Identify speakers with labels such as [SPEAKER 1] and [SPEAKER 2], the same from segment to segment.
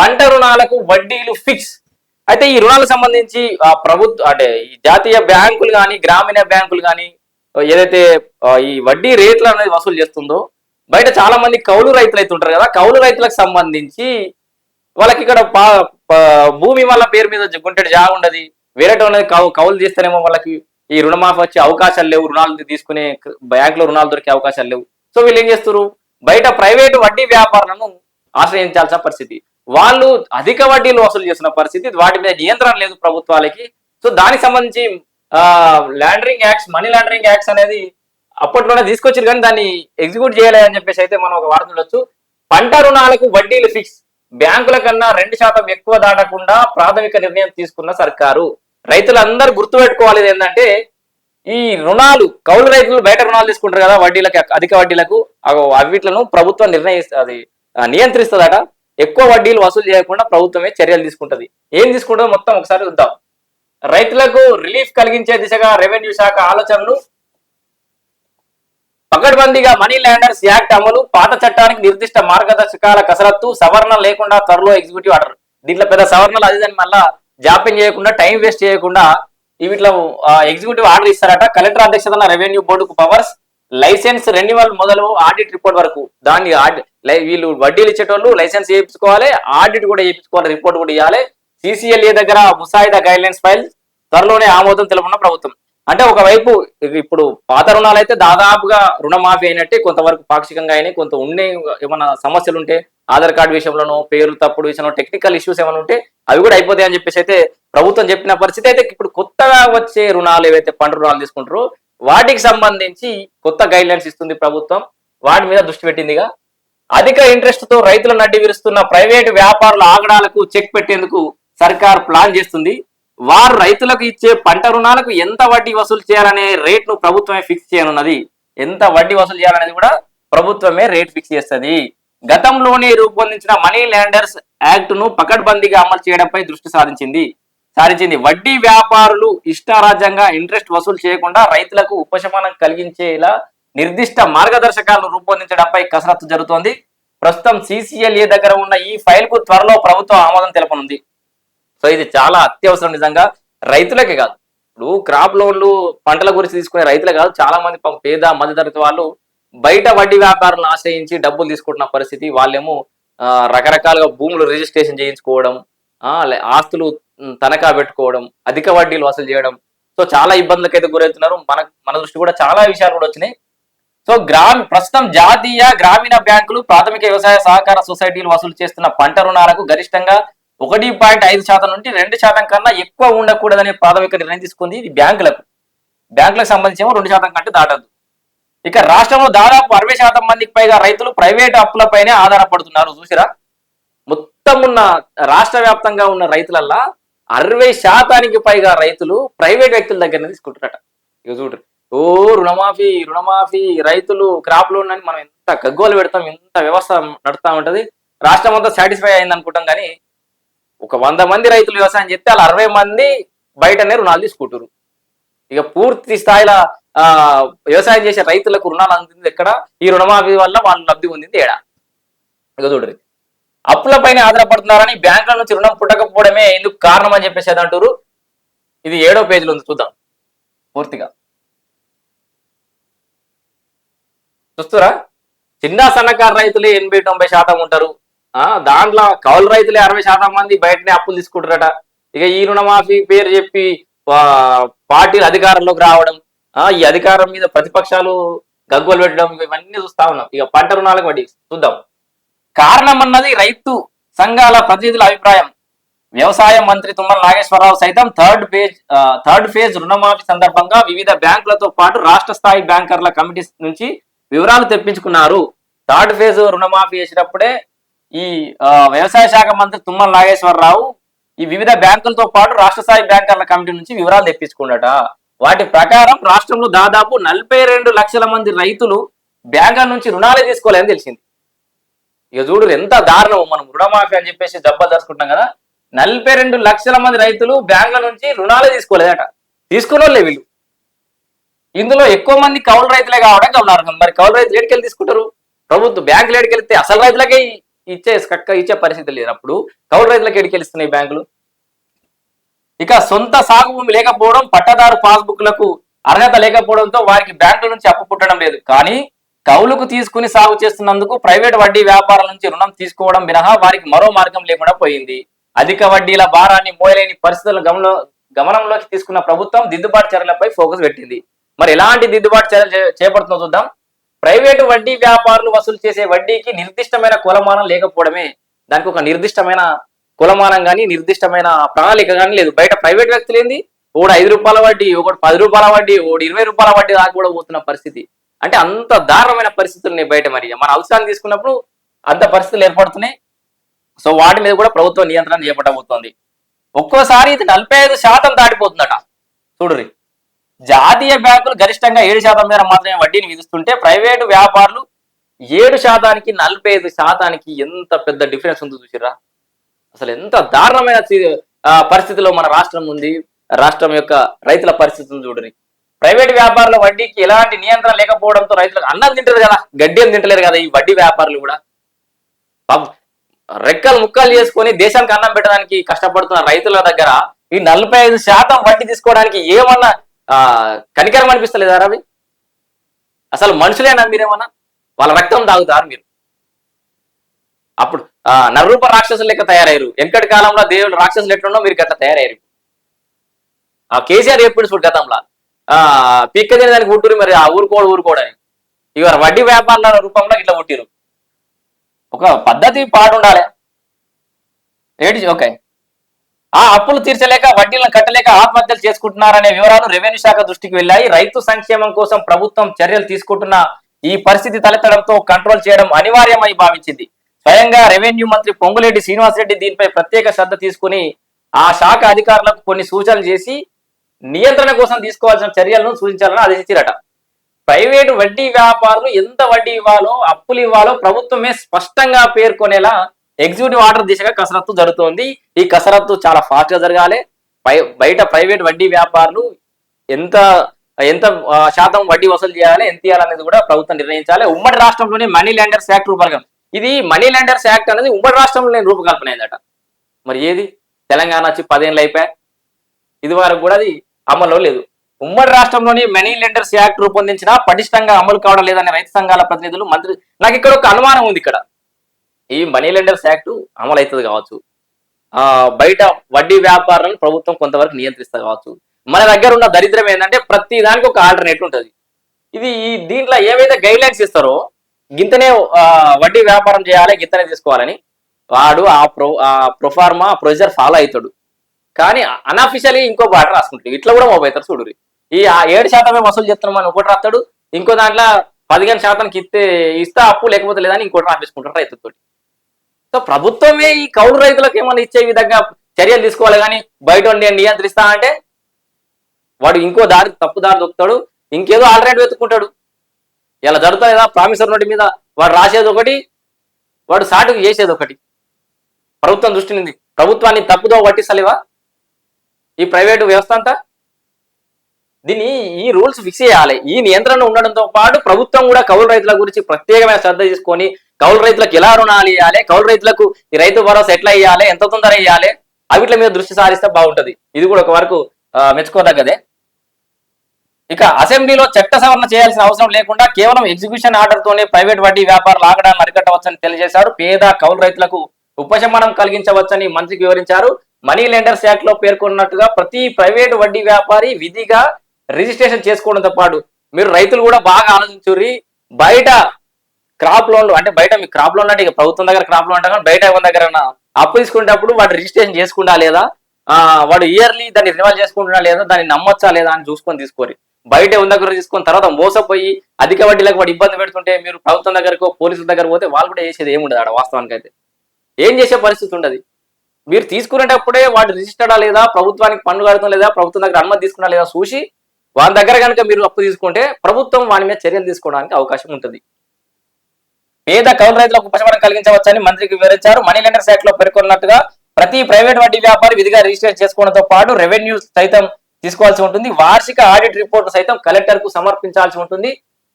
[SPEAKER 1] పంట రుణాలకు వడ్డీలు ఫిక్స్ అయితే ఈ రుణాలకు సంబంధించి ప్రభుత్వ అంటే ఈ జాతీయ బ్యాంకులు కానీ గ్రామీణ బ్యాంకులు కానీ ఏదైతే ఈ వడ్డీ రేట్లు అనేది వసూలు చేస్తుందో బయట చాలా మంది కౌలు రైతులు అయితే ఉంటారు కదా కౌలు రైతులకు సంబంధించి వాళ్ళకి ఇక్కడ భూమి వాళ్ళ పేరు మీద గుంటెడు జాగా ఉండదు. వేరే అనేది కౌ కౌలు తీస్తేనేమో వాళ్ళకి ఈ రుణమాఫీ వచ్చే అవకాశాలు లేవు రుణాలు తీసుకునే బ్యాంకులో రుణాలు దొరికే అవకాశాలు లేవు. సో వీళ్ళు ఏం చేస్తారు బయట ప్రైవేటు వడ్డీ వ్యాపారాలను ఆశ్రయించాల్సిన పరిస్థితి. వాళ్ళు అధిక వడ్డీలు వసూలు చేస్తున్న పరిస్థితి వాటి మీద నియంత్రణ లేదు ప్రభుత్వాలకి. సో దానికి సంబంధించి ఆ laundering acts money laundering acts అనేది అప్పట్లోనే తీసుకొచ్చారు కానీ దాన్ని ఎగ్జిక్యూట్ చేయలే అని చెప్పేసి అయితే మనం ఒక వార్త చూడొచ్చు పంట రుణాలకు వడ్డీలు ఫిక్స్ బ్యాంకుల కన్నా రెండు శాతం ఎక్కువ దాటకుండా ప్రాథమిక నిర్ణయం తీసుకున్న సర్కారు. రైతులందరూ గుర్తుపెట్టుకోవాలి ఏంటంటే ఈ రుణాలు కౌలు రైతులు బయట రుణాలు తీసుకుంటారు కదా వడ్డీలకు అధిక వడ్డీలకు అగో అవిట్లను ప్రభుత్వం నిర్ణయిస్తుంది అది నియంత్రిస్తుందట. ఎక్కువ వడ్డీలు వసూలు చేయకుండా ప్రభుత్వమే చర్యలు తీసుకుంటది. ఏం తీసుకుంటుందో మొత్తం ఒకసారి చూద్దాం. రైతులకు రిలీఫ్ కలిగించే దిశగా రెవెన్యూ శాఖ ఆలోచనలు. పకడ్బందీగా మనీ ల్యాండర్స్ యాక్ట్ అమలు పాత చట్టానికి నిర్దిష్ట మార్గదర్శకాల కసరత్తు సవరణ లేకుండా త్వరలో ఎగ్జిక్యూటివ్ ఆర్డర్. దీంట్లో పెద్ద సవరణలు అది మళ్ళా జాప్యం చేయకుండా టైం వేస్ట్ చేయకుండా వీటిలో ఎగ్జిక్యూటివ్ ఆర్డర్ ఇస్తారట. కలెక్టర్ అధ్యక్షతన రెవెన్యూ బోర్డుకు పవర్స్ లైసెన్స్ రెన్యువల్ మొదలు ఆడిట్ రిపోర్ట్ వరకు. దాన్ని ఆడి- వీళ్ళు వడ్డీలు ఇచ్చేటోళ్ళు లైసెన్స్ చేయించుకోవాలి ఆడిట్ కూడా చేయించుకోవాలి రిపోర్ట్ కూడా ఇవ్వాలి. సిసిఎల్ఏ దగ్గర ముసాయిదా గైడ్ లైన్స్ ఫైల్ త్వరలోనే ఆమోదం తెలుపున్న ప్రభుత్వం. అంటే ఒకవైపు ఇప్పుడు పాత రుణాలు అయితే దాదాపుగా రుణమాఫీ అయినట్టే కొంతవరకు పాక్షికంగా అయినాయి కొంత ఉండే ఏమైనా సమస్యలు ఉంటే ఆధార్ కార్డు విషయంలోనో పేరు తప్పుడు విషయంలో టెక్నికల్ ఇష్యూస్ ఏమైనా ఉంటే అవి కూడా అయిపోతాయి అని చెప్పేసి అయితే ప్రభుత్వం చెప్పిన పరిస్థితి అయితే ఇప్పుడు కొత్తగా వచ్చే రుణాలు ఏవైతే పంట రుణాలు తీసుకుంటారో వాటికి సంబంధించి కొత్త గైడ్ లైన్స్ ఇస్తుంది ప్రభుత్వం. వాటి మీద దృష్టి పెట్టిందిగా. అధిక ఇంట్రెస్ట్తో రైతుల నడ్డి విరుస్తున్న ప్రైవేటు వ్యాపారుల ఆగడాలకు చెక్ పెట్టేందుకు సర్కార్ ప్లాన్ చేస్తుంది. వారు రైతులకు ఇచ్చే పంట రుణాలకు ఎంత వడ్డీ వసూలు చేయాలనే రేట్ను ప్రభుత్వమే ఫిక్స్ చేయనున్నది. ఎంత వడ్డీ వసూలు చేయాలనేది కూడా ప్రభుత్వమే రేట్ ఫిక్స్ చేస్తుంది. గతంలోనే రూపొందించిన మనీ ల్యాండర్స్ యాక్ట్ను పకడ్బందీగా అమలు చేయడంపై దృష్టి సారించింది. సాధించింది వడ్డీ వ్యాపారులు ఇష్టారాజ్యంగా ఇంట్రెస్ట్ వసూలు చేయకుండా రైతులకు ఉపశమనం కలిగించేలా నిర్దిష్ట మార్గదర్శకాలను రూపొందించడంపై కసరత్తు జరుగుతోంది. ప్రస్తుతం సిసిఎల్ఏ దగ్గర ఉన్న ఈ ఫైల్కు త్వరలో ప్రభుత్వం ఆమోదం తెలపనుంది. సో ఇది చాలా అత్యవసరం నిజంగా. రైతులకే కాదు. ఇప్పుడు క్రాప్ లోన్లు పంటల గురించి తీసుకునే రైతులే కాదు. చాలా మంది పేద మధ్యతరగతి వాళ్ళు బయట వడ్డీ వ్యాపారులను ఆశ్రయించి డబ్బులు తీసుకుంటున్న పరిస్థితి. వాళ్ళేమో రకరకాలుగా భూములు రిజిస్ట్రేషన్ చేయించుకోవడం ఆస్తులు తనఖా పెట్టుకోవడం అధిక వడ్డీలు వసూలు చేయడం. సో చాలా ఇబ్బందులకైతే అయితే గురవుతున్నారు. మన మన దృష్టి కూడా చాలా విషయాలు కూడా వచ్చినాయి. సో గ్రామ ప్రస్తుతం జాతీయ గ్రామీణ బ్యాంకులు ప్రాథమిక వ్యవసాయ సహకార సొసైటీలు వసూలు చేస్తున్న పంట రుణాలకు గరిష్టంగా ఒకటి పాయింట్ ఐదు శాతం నుండి రెండు శాతం కన్నా ఎక్కువ ఉండకూడదనే ప్రాథమిక నిర్ణయం తీసుకుంది ఇది బ్యాంకులకు. బ్యాంకులకు సంబంధించి ఏమో రెండు శాతం కంటే దాటద్దు. ఇక రాష్ట్రంలో దాదాపు అరవై శాతం మందికి పైగా రైతులు ప్రైవేట్ అప్పులపైనే ఆధారపడుతున్నారు చూసిరా? మొత్తం ఉన్న రాష్ట్ర వ్యాప్తంగా ఉన్న రైతులల్లా అరవై శాతానికి పైగా రైతులు ప్రైవేట్ వ్యక్తుల దగ్గర తీసుకుంటారట ఇక చూడరు ఓ రుణమాఫీ రుణమాఫీ రైతులు క్రాప్ లోన్ అని మనం ఎంత గగ్గోలు పెడతాం ఎంత వ్యవస్థ నడుస్తా ఉంటది. రాష్ట్రం అంతా సాటిస్ఫై అయింది అనుకుంటాం కానీ ఒక వంద మంది రైతులు వ్యవసాయం చేస్తే అలా అరవై మంది బయటనే రుణాలు తీసుకుంటారు ఇక పూర్తి స్థాయిలో ఆ వ్యవసాయం చేసే రైతులకు రుణాలు అందింది ఎక్కడ? ఈ రుణమాఫీ వల్ల వాళ్ళు లబ్ధి పొందింది ఏడా? ఇక చూడరు అప్పులపైన ఆధారపడుతున్నారని బ్యాంకుల నుంచి రుణం పుట్టకపోవడమే ఎందుకు కారణం అని చెప్పేసి అది అంటారు ఇది ఏడో పేజీలో ఉంది చూద్దాం. పూర్తిగా. చూస్తురా? చిన్న సన్నకారు రైతులే ఎనభై తొంభై శాతం ఉంటారు. ఆ దాంట్లో కౌలు రైతులే అరవై శాతం మంది బయటనే అప్పులు తీసుకుంటారట. ఇక ఈ రుణమాఫీ పేరు చెప్పి పార్టీలు అధికారంలోకి రావడం ఈ అధికారం మీద ప్రతిపక్షాలు గగ్గోలు పెట్టడం ఇవన్నీ చూస్తా ఉన్నాం. ఇక పంట రుణాలకు వడ్డీ. చూద్దాం. కారణం అన్నది రైతు సంఘాల ప్రతినిధుల అభిప్రాయం. వ్యవసాయ మంత్రి తుమ్మల నాగేశ్వరరావు సైతం థర్డ్ పేజ్ థర్డ్ ఫేజ్ రుణమాఫీ సందర్భంగా వివిధ బ్యాంకులతో పాటు రాష్ట్ర స్థాయి బ్యాంకర్ల కమిటీ నుంచి వివరాలు తెప్పించుకున్నారు. థర్డ్ ఫేజ్ రుణమాఫీ చేసినప్పుడే ఈ వ్యవసాయ శాఖ మంత్రి తుమ్మల నాగేశ్వరరావు ఈ వివిధ బ్యాంకులతో పాటు రాష్ట్ర స్థాయి బ్యాంకర్ల కమిటీ నుంచి వివరాలు తెప్పించుకున్నట వాటి ప్రకారం రాష్ట్రంలో దాదాపు నలభై రెండు లక్షల మంది రైతులు బ్యాంకుల నుంచి రుణాలే తీసుకోలేదని తెలిసింది. ఇక చూడు ఎంత దారుణం మనం రుణమాఫీ అని చెప్పేసి జబ్బలు దర్చుకుంటాం కదా. నలభై రెండు లక్షల మంది రైతులు బ్యాంకుల నుంచి రుణాలే తీసుకోలేదట. తీసుకున్న వీళ్ళు. ఇందులో ఎక్కువ మంది కౌలు రైతులే కావడం ఉన్నారు. మరి కౌలు రైతులు ఏడుకెళ్ళి తీసుకుంటారు? ప్రభుత్వం బ్యాంకులు ఏడుకెళ్తే అసలు రైతులకే ఇచ్చే కక్క ఇచ్చే పరిస్థితి లేనప్పుడు కౌలు రైతులకు ఎడికెళ్ళిస్తున్నాయి బ్యాంకులు? ఇక సొంత సాగు భూమి లేకపోవడం పట్టదారు పాస్బుక్లకు అర్హత లేకపోవడంతో వారికి బ్యాంకుల నుంచి అప్పు పుట్టడం లేదు. కానీ కౌలుకు తీసుకుని సాగు చేస్తున్నందుకు ప్రైవేట్ వడ్డీ వ్యాపారాల నుంచి రుణం తీసుకోవడం మినహా వారికి మరో మార్గం లేకుండా పోయింది. అధిక వడ్డీల భారాన్ని మోయలేని పరిస్థితులను గమనంలోకి తీసుకున్న ప్రభుత్వం దిద్దుబాటు చర్యలపై ఫోకస్ పెట్టింది. మరి ఎలాంటి దిద్దుబాటు చర్యలు చేపడుతుందో చూద్దాం. ప్రైవేటు వడ్డీ వ్యాపారులు వసూలు చేసే వడ్డీకి నిర్దిష్టమైన కులమానం లేకపోవడమే. దానికి ఒక నిర్దిష్టమైన కులమానం కానీ నిర్దిష్టమైన ప్రణాళిక కానీ లేదు. బయట ప్రైవేట్ వ్యక్తులు ఏంది? ఒకటి ఐదు రూపాయల వడ్డీ ఒకటి పది రూపాయల వడ్డీ ఒకటి ఇరవై రూపాయల వడ్డీ దాకా కూడా పోతున్న పరిస్థితి. అంటే అంత దారుణమైన పరిస్థితులు ఉన్నాయి బయట మరి. మన అవసరాన్ని తీసుకున్నప్పుడు అంత పరిస్థితులు ఏర్పడుతున్నాయి. సో వాటి మీద కూడా ప్రభుత్వం నియంత్రణ చేపట్టబోతోంది. ఒక్కోసారి ఇది నలభై ఐదు శాతం దాటిపోతుందట. చూడురి జాతీయ బ్యాంకులు గరిష్టంగా ఏడు శాతం మేర మాత్రమే వడ్డీని విధిస్తుంటే ప్రైవేటు వ్యాపారులు ఏడు శాతానికి నలభై ఐదు శాతానికి ఎంత పెద్ద డిఫరెన్స్ ఉందో చూసిరా అసలు ఎంత దారుణమైన పరిస్థితిలో మన రాష్ట్రం ఉంది రాష్ట్రం యొక్క రైతుల పరిస్థితిని చూడని ప్రైవేట్ వ్యాపారుల వడ్డీకి ఎలాంటి నియంత్రణ లేకపోవడంతో రైతులకు అన్నం తింటారు కదా గడ్డి తింటలేరు కదా ఈ వడ్డీ వ్యాపారులు కూడా. రెక్కలు ముక్కలు చేసుకొని దేశానికి అన్నం పెట్టడానికి కష్టపడుతున్న రైతుల దగ్గర ఈ నలభై ఐదు శాతం వడ్డీ తీసుకోవడానికి ఏమన్నా కనికరం అనిపిస్తలేదా రవి? అసలు మనుషులేనా మీరేమన్నా? వాళ్ళ రక్తం తాగుతారు మీరు. అప్పుడు ఆ నరూప రాక్షసులు లెక్క తయారయ్యారు? ఎంకటి కాలంలో దేవుడు రాక్షసులు ఎట్లున్నో మీరు గట్లా తయారయ్యారు. ఆ కేసీఆర్ ఎప్పుడు చూడు గతంలో. ఆ పిక్క తినేదానికి మరి ఆ ఊరుకోడు ఊరుకోడని. ఇవాళ వడ్డీ వ్యాపారాల రూపంలో ఇట్లా పుట్టిరు ఒక పద్ధతి పాటు ఉండాలి ఏంటి ఓకే. ఆ అప్పులు తీర్చలేక వడ్డీలను కట్టలేక ఆత్మహత్యలు చేసుకుంటున్నారనే వివరాలు రెవెన్యూ శాఖ దృష్టికి వెళ్ళాయి. రైతు సంక్షేమం కోసం ప్రభుత్వం చర్యలు తీసుకుంటున్న ఈ పరిస్థితి తలెత్తడంతో కంట్రోల్ చేయడం అనివార్యమై భావించింది. స్వయంగా రెవెన్యూ మంత్రి పొంగులేటి శ్రీనివాసరెడ్డి దీనిపై ప్రత్యేక శ్రద్ధ తీసుకుని ఆ శాఖ అధికారులకు కొన్ని సూచనలు చేసి నియంత్రణ కోసం తీసుకోవాల్సిన చర్యలను సూచించాలని ఆదేశించారట. ప్రైవేటు వడ్డీ వ్యాపారులు ఎంత వడ్డీ ఇవ్వాలో అప్పులు ఇవ్వాలో ప్రభుత్వమే స్పష్టంగా పేర్కొనేలా ఎగ్జిక్యూటివ్ ఆర్డర్ దిశగా కసరత్తు జరుగుతోంది. ఈ కసరత్తు చాలా ఫాస్ట్గా జరగాలి. పై- బయట ప్రైవేట్ వడ్డీ వ్యాపారులు ఎంత ఎంత శాతం వడ్డీ వసూలు చేయాలి ఎంత ఇవ్వాలనేది కూడా ప్రభుత్వం నిర్ణయించాలి. ఉమ్మడి రాష్ట్రంలోనే మనీ ల్యాండర్స్ యాక్ట్ రూపకల్పన. ఇది మనీ ల్యాండర్స్ యాక్ట్ అనేది ఉమ్మడి రాష్ట్రంలోనే రూపకల్పన అయిందట. మరి ఏది? తెలంగాణ వచ్చి పదేళ్ళు అయిపోయాయి ఇది వరకు కూడా అది అమలు లేదు. ఉమ్మడి రాష్ట్రంలోని మనీ లెండర్స్ యాక్ట్ రూపొందించినా పటిష్టంగా అమలు కావడం లేదని రైతు సంఘాల ప్రతినిధులు మంత్రి నాకు ఇక్కడ ఒక అనుమానం ఉంది ఇక్కడ. ఈ మనీ లెండర్స్ యాక్ట్ అమలు అవుతుంది కావచ్చు. ఆ బయట వడ్డీ వ్యాపారాలను ప్రభుత్వం కొంతవరకు నియంత్రిస్తా కావచ్చు. మన దగ్గర ఉన్న దరిద్రం ఏంటంటే ప్రతి దానికి ఒక ఆల్టర్నేట్ ఉంటుంది. ఇది ఈ దీంట్లో ఏవైతే గైడ్ లైన్స్ ఇస్తారో గింతనే ఆ, వడ్డీ వ్యాపారం చేయాలి గింతనే తీసుకోవాలని వాడు ఆ ప్రో ఆ ప్రొఫార్మా ప్రొసీజర్ ఫాలో అవుతాడు కానీ అన్అఫిషియల్లీ ఇంకో బాట రాసుకుంటాడు. ఇట్లా కూడా మోపవుతారు చూడు ఈ ఆ ఏడు శాతమే వసూలు చేస్తున్నామని ఒకటి రాస్తాడు. ఇంకో దాంట్లో పదిహేను శాతానికి ఇస్తే ఇస్తా అప్పు లేకపోతే లేదని ఇంకోటి రాపించుకుంటారు రైతుతోటి సో ప్రభుత్వమే ఈ కౌలు రైతులకు ఏమైనా ఇచ్చే విధంగా చర్యలు తీసుకోవాలి కానీ బయట నేను నియంత్రిస్తా అంటే వాడు ఇంకో దారి తప్పు దారి దొక్కుతాడు ఇంకేదో ఆల్రెడీ వెతుక్కుంటాడు. ఇలా జరుగుతుంది కదా ప్రామిసర్ నోటి మీద వాడు రాసేది ఒకటి వాడు సాటుకు చేసేది ఒకటి. ప్రభుత్వం దృష్టి నుండి. ప్రభుత్వాన్ని తప్పుదో పట్టిస్తలేవా? ఈ ప్రైవేటు వ్యవస్థ అంతా? దీన్ని ఈ రూల్స్ ఫిక్స్ చేయాలి. ఈ నియంత్రణ ఉండడంతో పాటు ప్రభుత్వం కూడా కౌలు రైతుల గురించి ప్రత్యేకమైన శ్రద్ధ తీసుకొని కౌలు రైతులకు ఎలా రుణాలు ఇవ్వాలి కౌలు రైతులకు ఈ రైతు భరోసా ఎట్లా ఇవ్వాలి ఎంత తొందర ఇవ్వాలి అవిట్ల మీద దృష్టి సారిస్తే బాగుంటది. ఇది కూడా ఒక వరకు మెచ్చుకోదగ్గదే. ఇక అసెంబ్లీలో చట్ట సవరణ చేయాల్సిన అవసరం లేకుండా కేవలం ఎగ్జిక్యూషన్ ఆర్డర్ తోనే ప్రైవేట్ వడ్డీ వ్యాపారాలు ఆగడాన్ని అరికట్టవచ్చని తెలియజేశారు. పేద కౌలు రైతులకు ఉపశమనం కలిగించవచ్చని మంత్రికి వివరించారు. మనీ లెండర్స్ యాక్ట్లో పేర్కొన్నట్టుగా ప్రతి ప్రైవేటు వడ్డీ వ్యాపారి విధిగా రిజిస్ట్రేషన్ చేసుకోవడంతో పాటు మీరు రైతులు కూడా బాగా ఆలోచించుర్రి బయట క్రాప్ లోన్లు అంటే బయట మీ క్రాప్ లోన్ అంటే ఇక ప్రభుత్వం దగ్గర క్రాప్ లోన్ అంటే బయట ఎవరి దగ్గర అప్పు తీసుకునేటప్పుడు వాడు రిజిస్ట్రేషన్ చేసుకుంటా లేదా? వాడు ఇయర్లీ దాన్ని రినివల్ చేసుకుంటున్నా లేదా? దాన్ని నమ్మొచ్చా లేదా అని చూసుకొని తీసుకోరి బయట ఉన్న దగ్గర తీసుకొని తర్వాత మోసపోయి అధిక వడ్డీలకు వాడు ఇబ్బంది పెడుతుంటే మీరు ప్రభుత్వం దగ్గరకు పోలీసుల దగ్గర పోతే వాళ్ళు కూడా చేసేది ఏముండదు ఆడ వాస్తవానికి అయితే ఏం చేసే పరిస్థితి ఉండదు. మీరు తీసుకునేటప్పుడే వాడు రిజిస్టర్డా లేదా? ప్రభుత్వానికి పన్ను కడతాం లేదా? ప్రభుత్వం దగ్గర అనుమతి తీసుకున్నా లేదా? చూసి వారి దగ్గర కనుక మీరు అప్పు తీసుకుంటే ప్రభుత్వం వాని మీద చర్యలు తీసుకోవడానికి అవకాశం ఉంటుంది. పేద కౌలు రైతులకు ఉపశమనం కలిగించవచ్చని మంత్రికి వివరించారు. మనీ లెండర్ శాఖ లో పేర్కొన్నట్టుగా ప్రతి ప్రైవేట్ వడ్డీ వ్యాపారి విధిగా రిజిస్టర్ చేసుకోవడంతో పాటు రెవెన్యూ సైతం తీసుకోవాల్సి ఉంటుంది. వార్షిక ఆడిట్ రిపోర్ట్ సైతం కలెక్టర్కు సమర్పించాల్సి ఉంటుంది.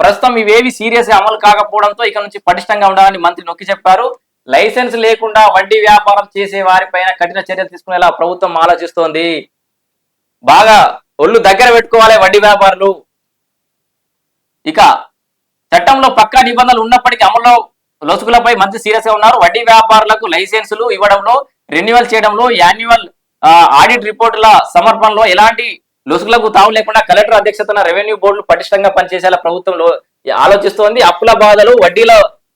[SPEAKER 1] ప్రస్తుతం ఇవేవి సీరియస్ అమలు కాకపోవడంతో ఇక నుంచి పటిష్టంగా ఉండాలని మంత్రి నొక్కి చెప్పారు. లైసెన్స్ లేకుండా వడ్డీ వ్యాపారం చేసే వారిపైన కఠిన చర్యలు తీసుకునేలా ప్రభుత్వం ఆలోచిస్తోంది. బాగా ఒళ్ళు దగ్గర పెట్టుకోవాలి వడ్డీ వ్యాపారులు. ఇక చట్టంలో పక్కా నిబంధనలు ఉన్నప్పటికీ అమల్లో లొసుగులపై మంత్రి సీరియస్గా ఉన్నారు. వడ్డీ వ్యాపారులకు లైసెన్సులు ఇవ్వడంలో రెన్యువల్ చేయడంలో యాన్యువల్ ఆడిట్ రిపోర్టుల సమర్పణలో ఎలాంటి లొసుగులకు తావు లేకుండా కలెక్టర్ అధ్యక్షతన రెవెన్యూ బోర్డులు పటిష్టంగా పనిచేసేలా ప్రభుత్వంలో ఆలోచిస్తోంది. అప్పుల బాధలు వడ్డీల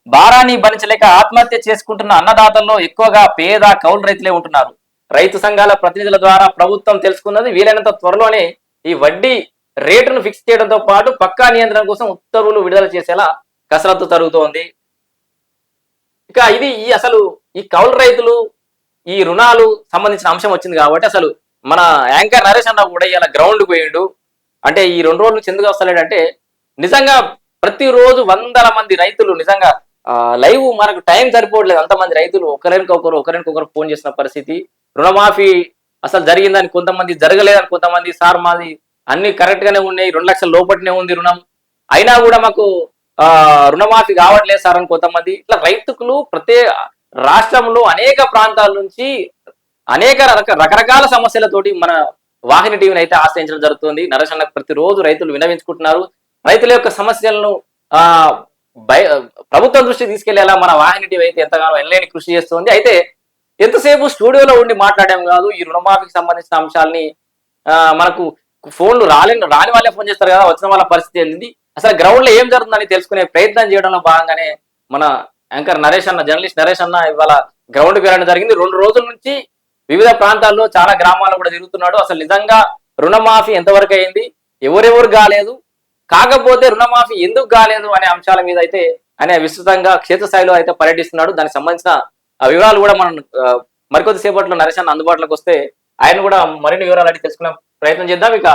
[SPEAKER 1] భారాన్ని భరించలేక ఆత్మహత్య చేసుకుంటున్న అన్నదాతల్లో ఎక్కువగా పేద కౌలు రైతులే ఉంటున్నారు. రైతు సంఘాల ప్రతినిధుల ద్వారా ప్రభుత్వం తెలుసుకున్నది వీలైనంత త్వరలోనే ఈ వడ్డీ రేటును ఫిక్స్ చేయడంతో పాటు పక్కా నియంత్రణ కోసం ఉత్తర్వులు విడుదల చేసేలా కసరత్తు జరుగుతోంది ఇక ఇది ఈ అసలు ఈ కౌలు రైతులు ఈ రుణాలు సంబంధించిన అంశం వచ్చింది కాబట్టి అసలు మన యాంకర్ నరేష్ అన్న కూడా ఇలా గ్రౌండ్ పోయిండు. అంటే ఈ రెండు రోజులు నుంచి ఎందుకు వస్తలేడంటే నిజంగా ప్రతిరోజు వందల మంది రైతులు నిజంగా లైవ్ మనకు టైం సరిపోవట్లేదు. అంతమంది రైతులు ఒకరికొకరు ఒకరికొకరు ఫోన్ చేసిన పరిస్థితి. రుణమాఫీ అసలు జరిగిందని కొంతమంది జరగలేదని కొంతమంది సార్ మాది అన్ని కరెక్ట్ గానే ఉన్నాయి రెండు లక్షల లోపటినే ఉంది రుణం. అయినా కూడా మాకు ఆ రుణమాఫీ కావట్లేదు సార్ అని కొంతమంది. ఇట్లా రైతుకులు ప్రతి రాష్ట్రంలో అనేక ప్రాంతాల నుంచి అనేక రక- రకరకాల సమస్యలతోటి మన వాహిని టీవీని అయితే ఆశ్రయించడం జరుగుతుంది. నరసన్న ప్రతిరోజు రైతులు వినవించుకుంటున్నారు. రైతుల యొక్క సమస్యలను ఆ బయ ప్రభుత్వం దృష్టికి తీసుకెళ్ళేలా మన వాహిని టీవీ అయితే ఎంతగానో ఎనలేని కృషి చేస్తుంది. అయితే ఎంతసేపు స్టూడియోలో ఉండి మాట్లాడడం కాదు ఈ రుణమాఫీకి సంబంధించిన అంశాలని మనకు ఫోన్లు రాలేని రాని వాళ్ళే ఫోన్ చేస్తారు కదా వచ్చిన వాళ్ళ పరిస్థితి ఏంది? అసలు గ్రౌండ్లో ఏం జరుగుతుందని తెలుసుకునే ప్రయత్నం చేయడంలో భాగంగానే మన యాంకర్ నరేష్ అన్న జర్నలిస్ట్ నరేష్ అన్న ఇవాళ గ్రౌండ్ వెళ్ళడం జరిగింది. రెండు రోజుల నుంచి వివిధ ప్రాంతాల్లో చాలా గ్రామాల్లో కూడా తిరుగుతున్నాడు. అసలు నిజంగా రుణమాఫీ ఎంతవరకు అయింది? ఎవరెవరు కాలేదు? కాకపోతే రుణమాఫీ ఎందుకు కాలేదు అనే అంశాల మీద అయితే ఆయన విస్తృతంగా క్షేత్రస్థాయిలో అయితే పర్యటిస్తున్నాడు. దానికి సంబంధించిన ఆ వివరాలు కూడా మనం మరికొద్ది సేపట్లో నరేష్ అందుబాటులోకి వస్తే ఆయన కూడా మరిన్ని వివరాలు అడిగి తెలుసుకునే ప్రయత్నం చేద్దాం. ఇక